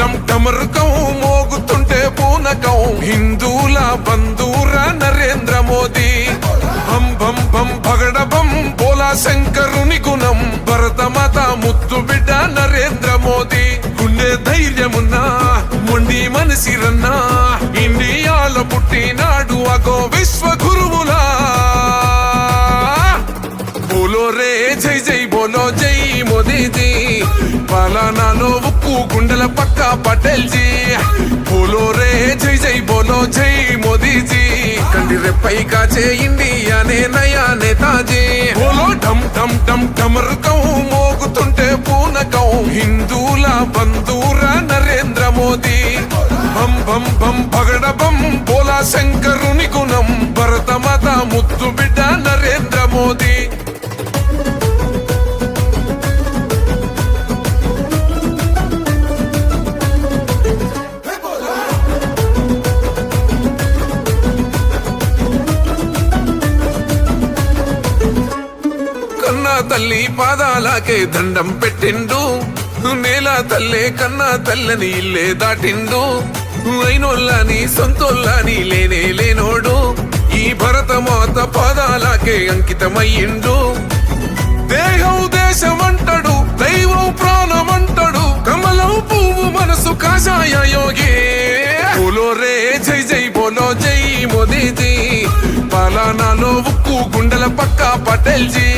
డమ్ డమరుకం మోగుతుంటే పూనకం. హిందూల బంధూర నరేంద్ర మోదీ. బం బం బం పగడ బం బోలా శంకరుని గుణం. భరత భరతమాత ముత్తు బిడ్డ నరేంద్ర మోదీ. గుండె ధైర్యమున్నా మొండి మనసిరన్నా ఇండియాలో పుట్టినాడు అగో విశ్వ గురువులా బోలో రే జై జై బోలో జై మోదీజీ. పాలనాలో ఉక్కు గుండెల పక్క పటేల్ జీ బోలో రే జై జై బోలో జై మోదీజీ. కండి రెప్పై కాచే ఇండియానే నయా నేతాజీ బోలో డమ్ డమ్ డమ్ డమరుకం మోగుతుంటే పూనకం హిందూల బంధూర నరేంద్ర మోదీ. బం బం బం పగడ బం బోలా శంకరుని తల్లి పాదాలకే దండం పెట్టిండు. నేల తల్లే కన్నా తల్లని ఇల్లే దాటిండు. అయినోళ్ళని సొంతోళ్ళని లేనే లేనోడు. ఈ భరతమాత పాదాలకే అంకితమయ్యిండు. దేహం దేశమంటడు దైవం ప్రాణమంటడు కమలం పువ్వు మనసు కాషాయ యోగి. బోలో రే జై జై బోలో జై మోదీజీ. పలానాలో ఉక్కు గుండెల పక్క పటేల్జీ.